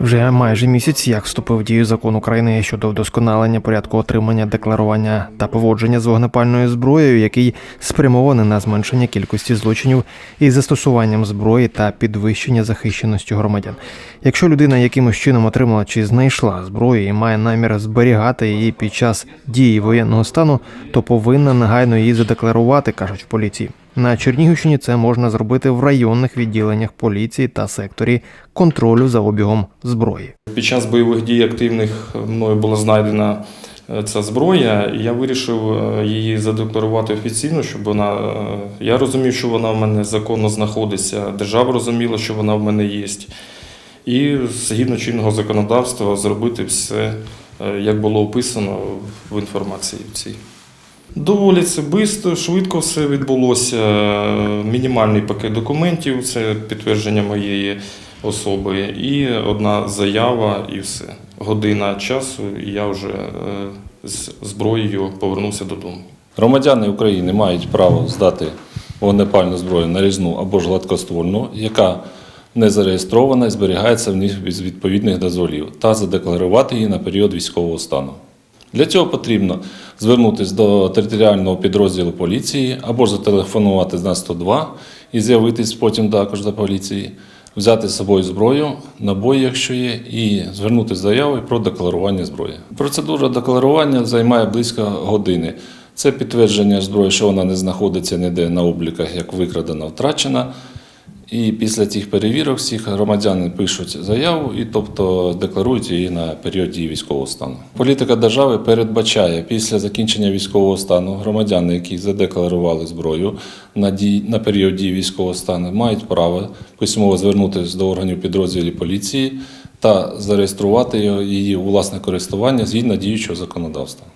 Вже майже місяць, як вступив в дію закон України щодо вдосконалення порядку отримання, декларування та поводження з вогнепальною зброєю, який спрямований на зменшення кількості злочинів із застосуванням зброї та підвищення захищеності громадян. Якщо людина якимось чином отримала чи знайшла зброю і має намір зберігати її під час дії воєнного стану, то повинна негайно її задекларувати, кажуть в поліції. На Чернігівщині це можна зробити в районних відділеннях поліції та секторі контролю за обігом зброї. Під час бойових дій активних мною була знайдена е, ця зброя, і я вирішив е, її задекларувати офіційно, щоб вона. е, Я розумів, що вона в мене законно знаходиться, держава розуміла, що вона в мене є. І згідно чинного законодавства зробити все, як було описано в інформації цій. Доволі це швидко, все відбулося. Мінімальний пакет документів, це підтвердження моєї особи, і одна заява, і все. Година часу, і я вже е, з зброєю повернувся додому. Громадяни України мають право здати вогнепальну зброю нарізну або ж гладкоствольну, яка не зареєстрована і зберігається в них без відповідних дозволів, та задекларувати її на період військового стану. Для цього потрібно звернутися до територіального підрозділу поліції або ж зателефонувати на 102 і з'явитись потім також до поліції, взяти з собою зброю, набої, якщо є, і звернутися з заявою про декларування зброї. Процедура декларування займає близько години. Це підтвердження зброї, що вона не знаходиться ніде на обліках, як викрадена, втрачена. І після цих перевірок всіх громадяни пишуть заяву і тобто декларують її на період дії військового стану. Політика держави передбачає після закінчення військового стану громадяни, які задекларували зброю на дій на період дії військового стану, мають право письмово звернутися до органів підрозділів поліції та зареєструвати її у власне користування згідно діючого законодавства.